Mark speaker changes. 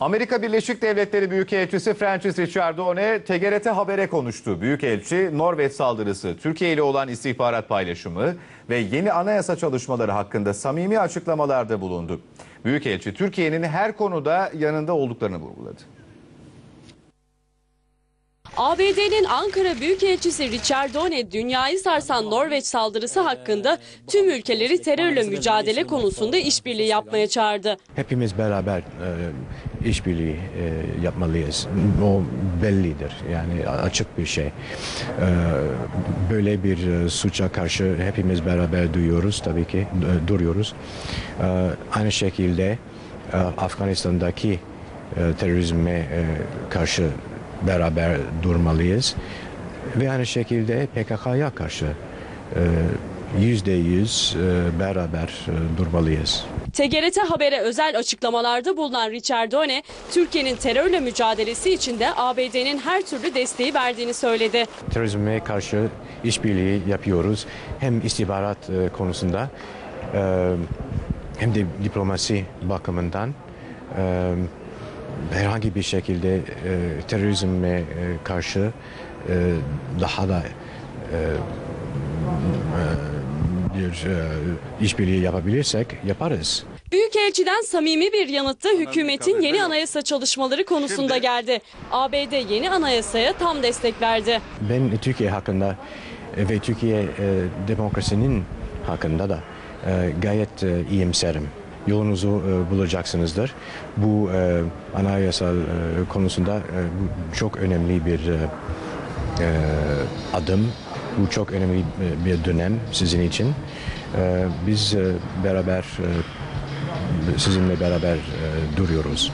Speaker 1: Amerika Birleşik Devletleri Büyükelçisi Francis Ricciardone TGRT Haber'e konuştu. Büyükelçi Norveç saldırısı, Türkiye ile olan istihbarat paylaşımı ve yeni anayasa çalışmaları hakkında samimi açıklamalarda bulundu. Büyükelçi Türkiye'nin her konuda yanında olduklarını vurguladı.
Speaker 2: ABD'nin Ankara Büyükelçisi Richard Done dünyayı sarsan Norveç saldırısı hakkında tüm ülkeleri terörle mücadele konusunda işbirliği yapmaya çağırdı.
Speaker 3: Hepimiz beraber e, işbirliği e, yapmalıyız. O bellidir. Yani açık bir şey. E, böyle bir suça karşı hepimiz beraber duyuyoruz tabii ki duruyoruz. Aynı şekilde Afganistan'daki e, terörizme karşı beraber durmalıyız. Ve aynı şekilde PKK'ya karşı e, yüzde yüz e, beraber e, durmalıyız.
Speaker 2: TGRT Haber'e özel açıklamalarda bulunan Richard Done, Türkiye'nin terörle mücadelesi için de ABD'nin her türlü desteği verdiğini söyledi.
Speaker 3: terörizme karşı işbirliği yapıyoruz. Hem istihbarat konusunda hem de diplomasi bakımından herhangi bir şekilde e, terörizme e, karşı e, daha da e, e, bir e, işbirliği yapabilirsek yaparız.
Speaker 2: Büyükelçiden samimi bir yanıtta hükümetin yeni anayasa çalışmaları konusunda geldi. ABD yeni anayasaya tam destek verdi.
Speaker 3: Ben Türkiye hakkında e, ve Türkiye e, demokrasinin hakkında da e, gayet e, iyimserim. Yolunuzu e, bulacaksınızdır. Bu e, anayasal e, konusunda e, bu çok önemli bir e, e, adım. Bu çok önemli e, bir dönem sizin için. E, biz e, beraber e, sizinle beraber e, duruyoruz.